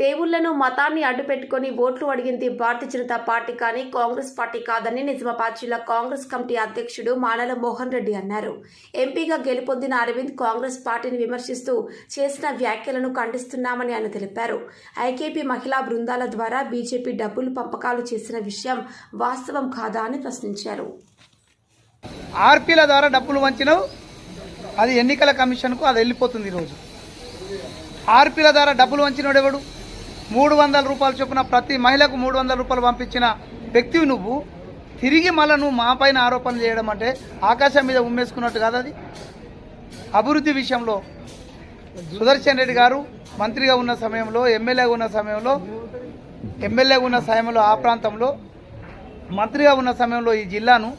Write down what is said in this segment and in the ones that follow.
దేవుళ్ళను మతాన్ని అడ్డుపెట్టుకుని ఓట్లు అడిగింది భారతీయ జనతా పార్టీ కానీ కాంగ్రెస్ పార్టీ కాదని నిజామాబాద్ జిల్లా కాంగ్రెస్ కమిటీ అధ్యక్షుడు మానల మోహన్ రెడ్డి అన్నారు. ఎంపీగా గెలుపొందిన అరవింద్ కాంగ్రెస్ పార్టీని విమర్శిస్తూ చేసిన వ్యాఖ్యలను ఖండిస్తున్నామని ఆయన తెలిపారు. ఐకేపీ మహిళా బృందాల ద్వారా బీజేపీ డబ్బులు పంపకాలు చేసిన విషయం వాస్తవం కాదా అని ప్రశ్నించారు. ఆర్పీల ద్వారా డబ్బులు వంచినవు. అది ఎన్నికల కమిషన్కు అది వెళ్ళిపోతుంది ఈరోజు. ఆర్పీల ద్వారా డబ్బులు వంచినోడెవడు? ఎవడు మూడు వందల రూపాయలు చొప్పున ప్రతి మహిళకు మూడు వందల రూపాయలు పంపించిన వ్యక్తివి నువ్వు. తిరిగి మళ్ళీ నువ్వు మా పైన ఆరోపణలు చేయడం అంటే ఆకాశం మీద ఉమ్మేసుకున్నట్టు కాదు అది. అభివృద్ధి విషయంలో సుదర్శన్ రెడ్డి గారు మంత్రిగా ఉన్న సమయంలో ఎమ్మెల్యేగా ఉన్న సమయంలో ఎమ్మెల్యేగా ఉన్న సమయంలో ఆ ప్రాంతంలో మంత్రిగా ఉన్న సమయంలో ఈ జిల్లాను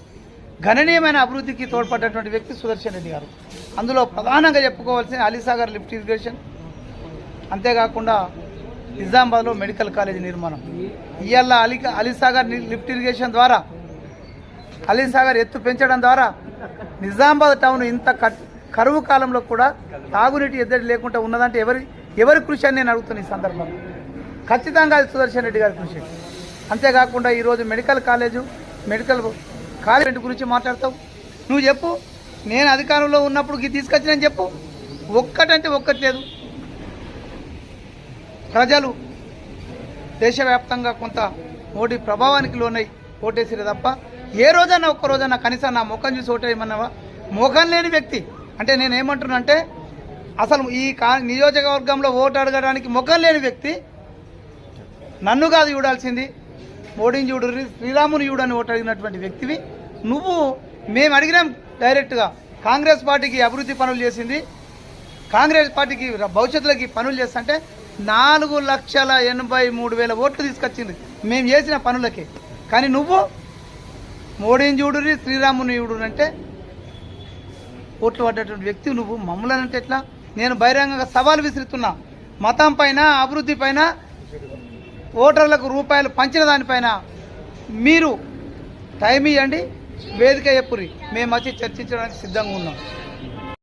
గణనీయమైన అభివృద్ధికి తోడ్పడ్డటువంటి వ్యక్తి సుదర్శన్ రెడ్డి గారు. అందులో ప్రధానంగా చెప్పుకోవాల్సిన అలీసాగర్ లిఫ్ట్ ఇరిగేషన్. అంతేకాకుండా నిజామాబాద్లో మెడికల్ కాలేజ్ నిర్మాణం. ఇవాళ అలీ అలీసాగర్ లిఫ్ట్ ఇరిగేషన్ ద్వారా అలీసాగర్ ఎత్తు పెంచడం ద్వారా నిజామాబాద్ టౌన్ ఇంత కట్- కరువు కాలంలో కూడా తాగునీటి ఎద్దడి లేకుండా ఉన్నదంటే ఎవరి ఎవరి కృషి అని నేను అడుగుతున్నా ఈ సందర్భంలో. ఖచ్చితంగా అది సుదర్శన్ రెడ్డి గారి కృషి. అంతేకాకుండా ఈరోజు మెడికల్ కాలేజు మెడికల్ కాలేజ్ గురించి మాట్లాడతావు. నువ్వు చెప్పు. నేను అధికారంలో ఉన్నప్పుడు ఇది తీసుకొచ్చినని చెప్పు. ఒక్కటంటే ఒక్కటి లేదు. ప్రజలు దేశవ్యాప్తంగా కొంత మోడీ ప్రభావానికి లోనై ఓటేసిరు తప్ప ఏ రోజైనా ఒక్క రోజైనా కనీసం నా ముఖం చూసి ఓటేయమన్నావా ముఖం లేని వ్యక్తి. అంటే నేను ఏమంటున్నానంటే అసలు ఈ కా నియోజకవర్గంలో ఓటు అడగడానికి ముఖం లేని వ్యక్తి నన్ను కాదు చూడాల్సింది. మోడీని చూడు శ్రీరాముని చూడని ఓటు అడిగినటువంటి వ్యక్తివి. నువ్వు మేము అడిగినాం డైరెక్ట్గా. కాంగ్రెస్ పార్టీకి అభివృద్ధి పనులు చేసింది. కాంగ్రెస్ పార్టీకి భవిష్యత్తులోకి పనులు చేస్తుంటే నాలుగు లక్షల ఎనభై మూడు వేల ఓట్లు తీసుకొచ్చింది మేము చేసిన పనులకే. కానీ నువ్వు మోడీని చూడురి శ్రీరాముని చూడు అంటే ఓట్లు పడ్డటువంటి వ్యక్తి నువ్వు. మమ్మల్ని అంటే ఎట్లా? నేను బహిరంగంగా సవాలు విసురుతున్నా. మతం పైన అభివృద్ధి పైన ఓటర్లకు రూపాయలు పంచిన దానిపైన మీరు టైం ఇవ్వండి వేదిక చెప్పురి మేము వచ్చి చర్చించడానికి సిద్ధంగా ఉన్నాం.